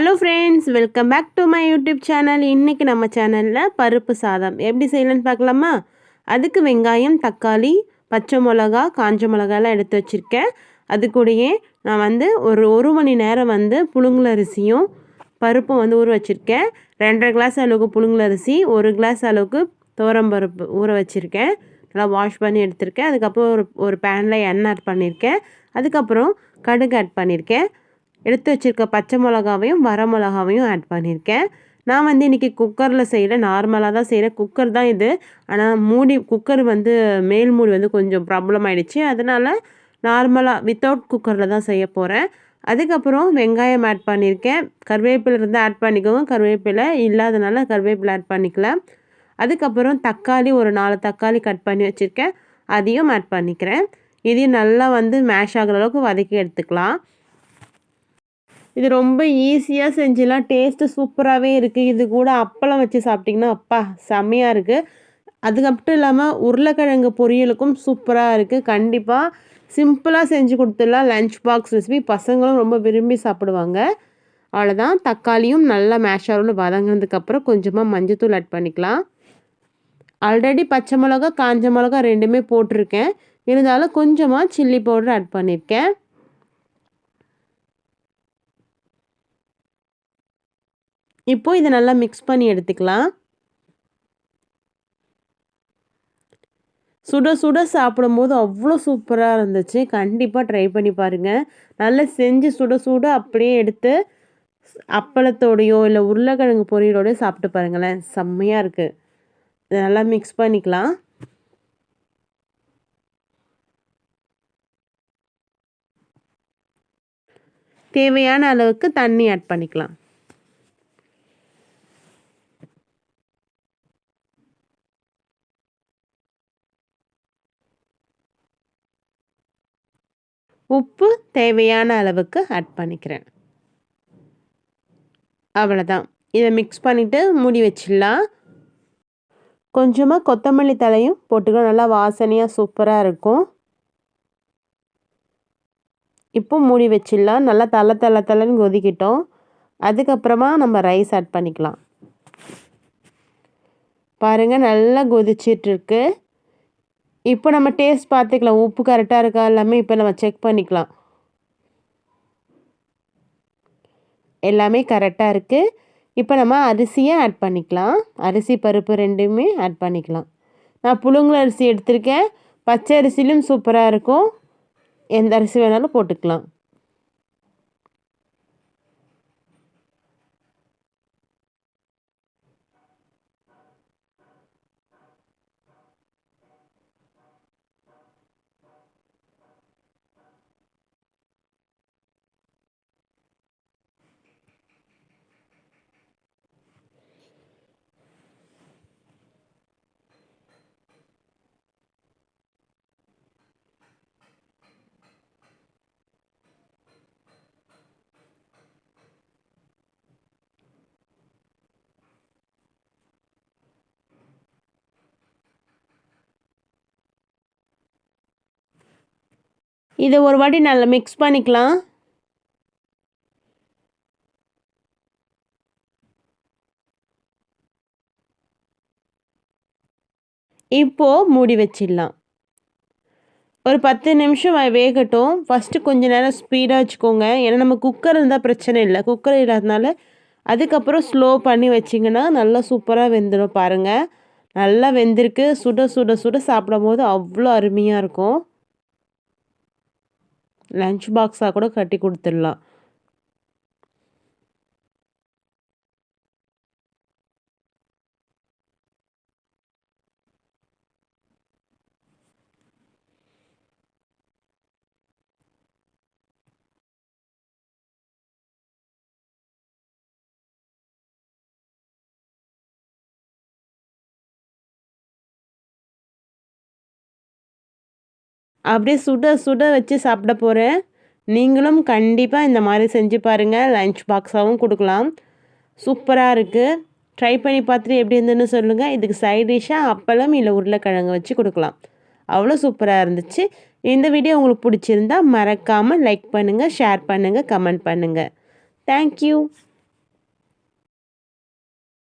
Hello friends welcome back to my YouTube channel இன்றைக்கி நம்ம சேனலில் பருப்பு சாதம். எப்படி செய்யலான்னு பார்க்கலாமா? அதுக்கு வெங்காயம் தக்காளி பச்சை மிளகா காஞ்ச மிளகாலாம் எடுத்து வச்சுருக்கேன். அது கூடயே நான் வந்து ஒரு ஒரு மணி நேரம் வந்து புழுங்கலரிசியும் பருப்பும் வந்து ஊற வச்சுருக்கேன். ரெண்டரை கிளாஸ் அளவுக்கு புழுங்கலரிசி ஒரு கிளாஸ் அளவுக்கு பருப்பு ஊற வச்சுருக்கேன். நல்லா வாஷ் பண்ணி எடுத்திருக்கேன். அதுக்கப்புறம் ஒரு ஒரு பேனில் எண்ணெய் ஆட் பண்ணியிருக்கேன் அதுக்கப்புறம் கடுகு ஆட் பண்ணியிருக்கேன் எடுத்து வச்சுருக்க பச்சை மிளகாவையும் வர மிளகாவையும் ஆட் பண்ணியிருக்கேன். நான் வந்து இன்றைக்கி குக்கரில் செய்யல நார்மலாக தான் செய்கிறேன் குக்கர் தான் இது. ஆனால் மூடி குக்கர் வந்து மேல் மூடி வந்து கொஞ்சம் ப்ராப்ளம் ஆகிடுச்சு அதனால் நார்மலாக வித்தவுட் குக்கரில் தான் செய்ய போகிறேன் அதுக்கப்புறம் வெங்காயம் ஆட் பண்ணியிருக்கேன். கருவேப்பிலை இருந்தால் ஆட் பண்ணிக்கோங்க. கருவேப்பிலை இல்லாதனால கருவேப்பிலை ஆட் பண்ணிக்கல. அதுக்கப்புறம் தக்காளி ஒரு நாலு தக்காளி கட் பண்ணி வச்சுருக்கேன். அதையும் ஆட் பண்ணிக்கிறேன். இதையும் நல்லா வந்து மேஷ் ஆகிற அளவுக்கு வதக்கி எடுத்துக்கலாம். இது ரொம்ப ஈஸியாக செஞ்சிடலாம். டேஸ்ட்டு சூப்பராகவே இருக்குது இது கூட அப்பளம் வச்சு சாப்பிட்டிங்கன்னா அப்பா செம்மையாக இருக்குது அது மட்டும் இல்லாமல் உருளைக்கிழங்கு பொரியலுக்கும் சூப்பராக இருக்குது கண்டிப்பாக சிம்பிளாக செஞ்சு கொடுத்துடலாம். லஞ்ச் பாக்ஸ் ரெசிபி பசங்களும் ரொம்ப விரும்பி சாப்பிடுவாங்க. அவ்வளோதான் தக்காளியும் நல்லா மேஷ் வதங்கினதுக்கப்புறம் கொஞ்சமாக மஞ்சத்தூள் ஆட் பண்ணிக்கலாம். ஆல்ரெடி பச்சை மிளகா காஞ்ச மிளகா ரெண்டுமே போட்டிருக்கேன். இருந்தாலும் கொஞ்சமாக சில்லி பவுடர் ஆட் பண்ணியிருக்கேன். இப்போ இதை நல்லா மிக்ஸ் பண்ணி எடுத்துக்கலாம். சுட சுட சாப்பிடும்போது அவ்வளோ சூப்பராக இருந்துச்சு. கண்டிப்பாக ட்ரை பண்ணி பாருங்கள் நல்லா செஞ்சு சுட சுட அப்படியே எடுத்து அப்பளத்தோடையோ இல்லை உருளைக்கிழங்கு பொரியலோடையோ சாப்பிட்டு பாருங்களேன். செம்மையாக இருக்குது இதை நல்லா மிக்ஸ் பண்ணிக்கலாம். தேவையான அளவுக்கு தண்ணி ஆட் பண்ணிக்கலாம். உப்பு தேவையான அளவுக்கு ஆட் பண்ணிக்கிறேன். அவ்வளோதான் இதை மிக்ஸ் பண்ணிவிட்டு மூடி வச்சிடலாம். கொஞ்சமாக கொத்தமல்லி தலையும் போட்டுக்கலாம். நல்லா வாசனையாக சூப்பராக இருக்கும். இப்போ மூடி வச்சிடலாம். நல்லா தலை தலை தலைன்னு கொதிக்கிட்டோம். அதுக்கப்புறமா நம்ம ரைஸ் ஆட் பண்ணிக்கலாம். பாருங்கள் நல்லா கொதிச்சிட்ருக்கு இப்போ நம்ம டேஸ்ட் பார்த்துக்கலாம். உப்பு கரெக்டாக இருக்கா? எல்லாமே இப்போ நம்ம செக் பண்ணிக்கலாம். எல்லாமே கரெக்டாக இருக்குது இப்போ நம்ம அரிசியை ஆட் பண்ணிக்கலாம். அரிசி பருப்பு ரெண்டுமே ஆட் பண்ணிக்கலாம். நான் புழுங்கல் அரிசி எடுத்திருக்கேன். பச்சை அரிசிலும் சூப்பராக இருக்கும். எந்த அரிசி வேணாலும் போட்டுக்கலாம். இதை ஒரு வாட்டி நல்லா மிக்ஸ் பண்ணிக்கலாம். இப்போது மூடி வச்சிடலாம். ஒரு பத்து நிமிஷம் வேகட்டும். ஃபஸ்ட்டு கொஞ்சம் நேரம் ஸ்பீடாக வச்சுக்கோங்க. ஏன்னா நம்ம குக்கர் இருந்தால் பிரச்சனை இல்லை. குக்கர் இல்லாதனால அதுக்கப்புறம் ஸ்லோ பண்ணி வச்சிங்கன்னா நல்லா சூப்பராக வெந்துடும் பாருங்கள் நல்லா வெந்திருக்கு. சுட சுட சுட சாப்பிடும் போது அவ்வளோ அருமையாக இருக்கும். லன்ச் பாக்ஸாக கூட கட்டி கொடுத்துட்லாம். அப்படியே சுட சுட வச்சு சாப்பிட போகிறேன் நீங்களும் கண்டிப்பாக இந்த மாதிரி செஞ்சு பாருங்கள் லஞ்ச் பாக்ஸாகவும் கொடுக்கலாம். சூப்பராக இருக்குது ட்ரை பண்ணி பார்த்துட்டு எப்படி இருந்துன்னு சொல்லுங்கள் இதுக்கு சைட் டிஷ்ஷாக அப்பளம் இல்லை உருளைக்கிழங்கு வச்சு கொடுக்கலாம். அவ்வளோ சூப்பராக இருந்துச்சு. இந்த வீடியோ உங்களுக்கு பிடிச்சிருந்தா மறக்காமல் லைக் பண்ணுங்கள் ஷேர் பண்ணுங்கள் கமெண்ட் பண்ணுங்கள் தேங்க்யூ